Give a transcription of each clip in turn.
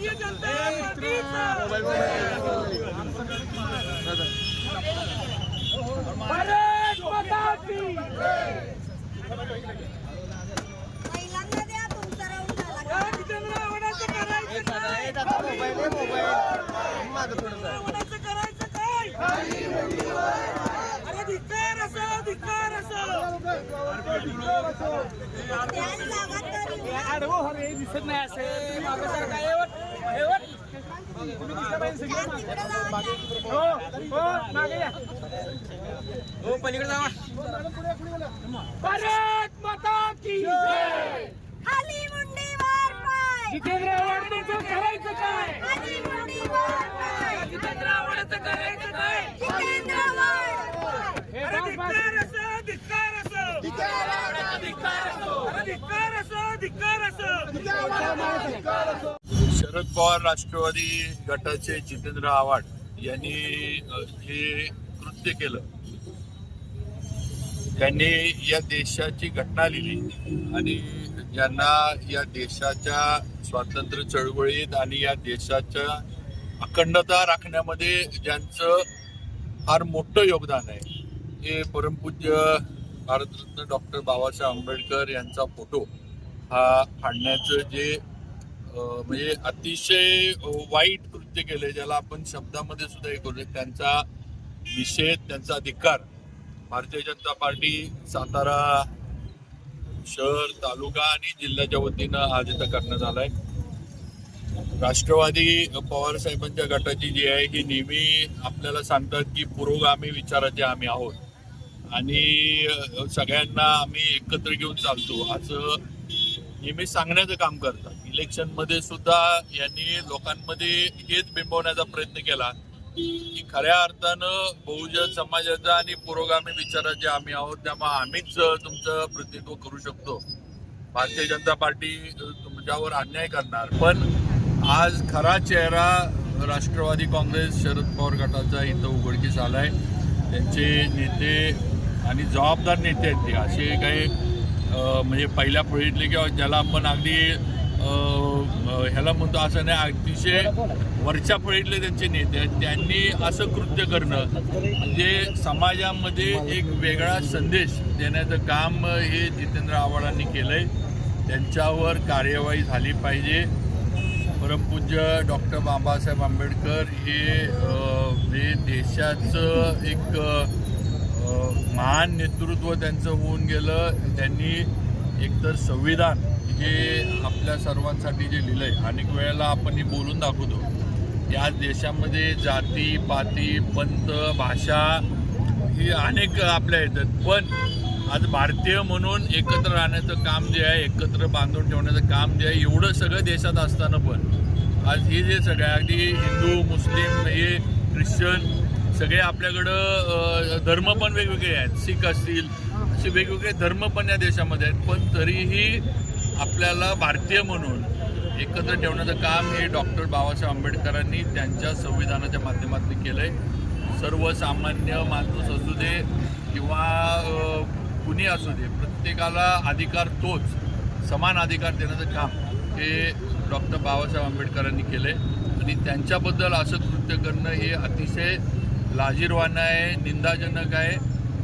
भारतीय जनता महिलांना द्या तुमचा राऊंड झाला. या जितेंद्र आव्हाडांचं करायचं काय? करायचं काय? धिक्कार असो धिक्कार असो. तरी दिसत नाही असं. मागे सारखा भारत माता की जय खाली मुंडीवर पाय जितेंद्र आव्हाडांचं करायचं काय खाली मुंडीवर पाय जितेंद्र आव्हाडांचं करायचं काय जितेंद्र वाढ अरे धिक्कार असो धिक्कार असो धिक्कार असो धिक्कार असो धिक्कार असो धिक्कार असो. शरद पवार राष्ट्रवादी गटाचे जितेंद्र आव्हाड यांनी हे कृत्य केलं. त्यांनी या देशाची घटना लिहिली आणि ज्यांना या देशाच्या स्वातंत्र्य चळवळीत आणि या देशाच्या अखंडता राखण्यामध्ये ज्यांचं फार मोठं योगदान आहे हे परमपूज्य भारतरत्न डॉक्टर बाबासाहेब आंबेडकर यांचा फोटो हा फाडण्याचं जे म्हणजे अतिशय वाईट कृत्य केले ज्याला आपण शब्दामध्ये सुद्धा हे करू त्यांचा निषेध त्यांचा अधिकार. भारतीय जनता पार्टी सातारा शहर तालुका आणि जिल्ह्याच्या वतीनं आज इथं करण्यात आलाय. राष्ट्रवादी पवार साहेबांच्या गटाची जी आहे ही नेहमी आपल्याला सांगतात की पुरोगामी विचाराचे आम्ही आहोत. आणि सगळ्यांना आम्ही एकत्र घेऊन चालतो. असं नेहमी सांगण्याचं काम करतात. इलेक्शनमध्ये सुद्धा यांनी लोकांमध्ये हेच बिंबवण्याचा प्रयत्न केला की खऱ्या अर्थानं बहुजन समाजाचा आणि पुरोगामी विचाराचे आम्ही आहोत त्यामुळे आम्हीच तुमचं प्रतिनिधित्व करू शकतो. भारतीय जनता पार्टी तुमच्यावर अन्याय करणार. पण आज खरा चेहरा राष्ट्रवादी काँग्रेस शरद पवार गटाचा इथं उघडकीस आलाय. त्यांचे नेते आणि जबाबदार नेते आहेत ते. असे काही म्हणजे पहिल्या फळीतले किंवा ज्याला आपण अगदी ह्याला म्हणतो असं नाही अतिशय वरच्या फळीतले त्यांचे नेते त्यांनी असं कृत्य करणं म्हणजे समाजामध्ये एक वेगळा संदेश देण्याचं काम हे जितेंद्र आव्हाडांनी केलं आहे त्यांच्यावर कार्यवाही झाली पाहिजे. परमपूज्य डॉक्टर बाबासाहेब आंबेडकर हे देशाचं एक महान नेतृत्व त्यांचं होऊन गेलं. त्यांनी एकतर संविधान हे आपल्या सर्वांसाठी जे लिहिलं आहे अनेक वेळेला आपण हे बोलून दाखवतो. या देशामध्ये जाती पाती पंत भाषा ही अनेक आपल्या येतात. पण आज भारतीय म्हणून एकत्र राहण्याचं काम जे आहे एकत्र बांधून ठेवण्याचं काम जे आहे एवढं सगळं देशात असताना पण आज हे जे सगळ्या अगदी हिंदू मुस्लिम हे ख्रिश्चन सगळे आपल्याकडं धर्म पण वेगवेगळे आहेत. शीख असतील असे वेगवेगळे धर्म पण या देशामध्ये आहेत. पण तरीही आपल्याला भारतीय म्हणून एकत्र ठेवण्याचं काम हे डॉक्टर बाबासाहेब आंबेडकरांनी त्यांच्या संविधानाच्या माध्यमातून केलं आहे सर्वसामान्य माणूस असू दे किंवा कुणी असू दे प्रत्येकाला अधिकार तोच समान अधिकार देण्याचं काम हे डॉक्टर बाबासाहेब आंबेडकरांनी केलं आहे आणि त्यांच्याबद्दल असं कृत्य करणं हे अतिशय लाजीरवाणं आहे निंदाजनक आहे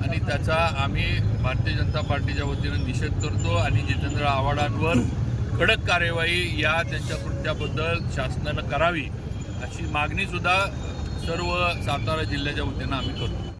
आणि त्याचा आम्ही भारतीय जनता पार्टीच्या वतीनं निषेध करतो आणि जितेंद्र आव्हाडांवर कडक कार्यवाही या त्यांच्या कृत्याबद्दल शासनानं करावी अशी मागणीसुद्धा सर्व सातारा जिल्ह्याच्या वतीनं आम्ही करतो.